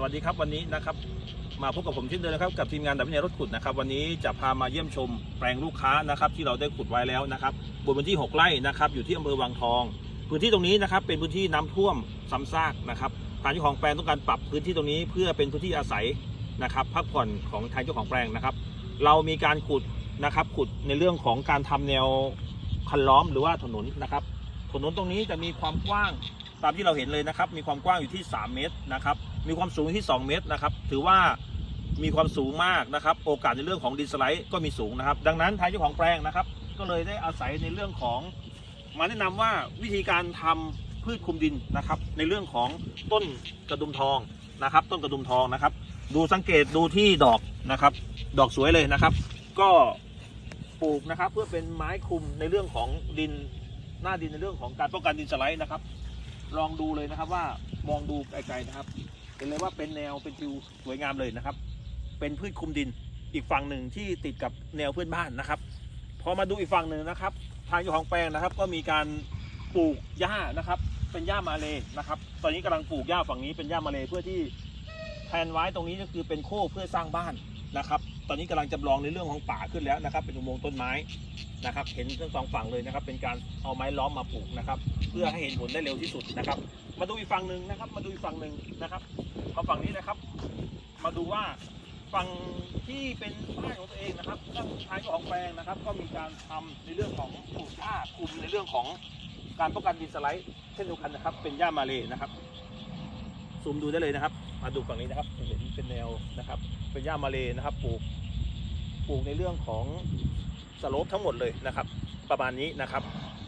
สวัสดีครับวันนี้นะครับมาพบกับผมเช่นเดิมนะครับกับทีมงานดับเบิลเนรถขุดนะครับวันนี้จะพามาเยี่ยมชมแปลงลูกค้านะครับที่เราได้ขุดไว้แล้วนะครับบนพื้นที่ 6 ไร่นะครับอยู่ที่อำเภอวังทอง พื้นที่ตรงนี้นะครับเป็นพื้นที่น้ำท่วมซ้ำซากนะครับทางเจ้าของแปลงต้องการปรับพื้นที่ตรงนี้เพื่อเป็นพื้นที่อาศัยนะครับพักผ่อนของทางเจ้าของแปลงนะครับ เรามีการขุดนะครับขุดในเรื่องของการทำแนวคันล้อมหรือว่าถนนนะครับถนนตรงนี้จะมีความกว้าง ตามที่เราเห็นเลยนะครับ มีความกว้างอยู่ที่ 3 เมตรนะครับ มีความสูงที่ 2 เมตรนะครับ ถือว่ามีความสูงมากนะครับ โอกาสในเรื่องของดินสไลด์ก็มีสูงนะครับ ดังนั้นทางเจ้าของแปลงนะครับ ก็เลยได้อาศัยในเรื่องของมาแนะนำว่าวิธีการทำพืชคุมดินนะครับ ในเรื่องของต้นกระดุมทองนะครับ ต้นกระดุมทองนะครับ ดูสังเกตดูที่ดอกนะครับ ดอกสวยเลยนะครับ ก็ปลูกนะครับ เพื่อเป็นไม้คุมในเรื่องของดินหน้าดินในเรื่องของการป้องกันดินสไลด์นะครับ ลองดูเลยนะครับว่ามองดูไกลๆนะครับ เห็นเลยว่าเป็นแนวเป็นทิวสวยงามเลยนะครับ เป็นพืชคุมดินอีกฝั่งหนึ่งที่ติดกับแนวเพื่อนบ้านนะครับ พอมาดูอีกฝั่งหนึ่งนะครับ ทางเจ้าของแปลงนะครับ ก็มีการปลูกหญ้านะครับ เป็นหญ้ามาเลยนะครับ ตอนนี้กำลังปลูกหญ้าฝั่งนี้เป็นหญ้ามาเลยเพื่อที่ แทนไว้ตรงนี้ก็คือเป็นโค้เพื่อสร้างบ้านนะครับ ตอนนี้กำลังจำลองในเรื่องของป่าขึ้นแล้วนะครับ เป็นอุโมงค์ต้นไม้นะครับ เห็นทั้งสองฝั่งเลยนะครับ เป็นการเอาไม้ล้อมมาปลูกนะครับ เพื่อให้เห็นผลได้เร็วที่สุดนะครับ มาดูอีกฝั่งหนึ่งนะครับ มาดูอีกฝั่งหนึ่งนะครับมาฝั่งนี้นะครับ มาดูว่าฝั่งที่เป็นบ้านของตัวเองนะครับก็ทางเจ้าของแปลงนะครับ ก็มีการทำในเรื่องของปลูกหญ้าคุมในเรื่องของการป้องกันดินสไลด์เช่นเดียวกันนะครับ เป็นหญ้ามาเลยนะครับซูมดูได้เลยนะครับ มาดูฝั่งนี้นะครับเห็นเป็นแนวนะครับเป็นหญ้ามาเลยนะครับปลูกปลูกในเรื่องของสโลปทั้งหมดเลยนะครับ ประมาณนี้นะครับ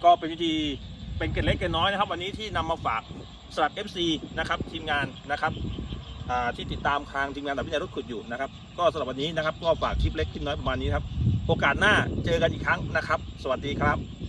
ก็เป็นวิธีเป็นเกร็ดเล็กเกร็ดน้อยนะครับ วันนี้ที่นำมาฝากสำหรับ FC นะครับทีมงานนะครับอ่าที่ติดตามทางทีมงานดับเบิลรถขุดอยู่นะครับ ก็สำหรับวันนี้นะครับก็ฝากคลิปเล็กคลิปน้อยประมาณนี้ครับ โอกาสหน้าเจอกันอีกครั้งนะครับ สวัสดีครับ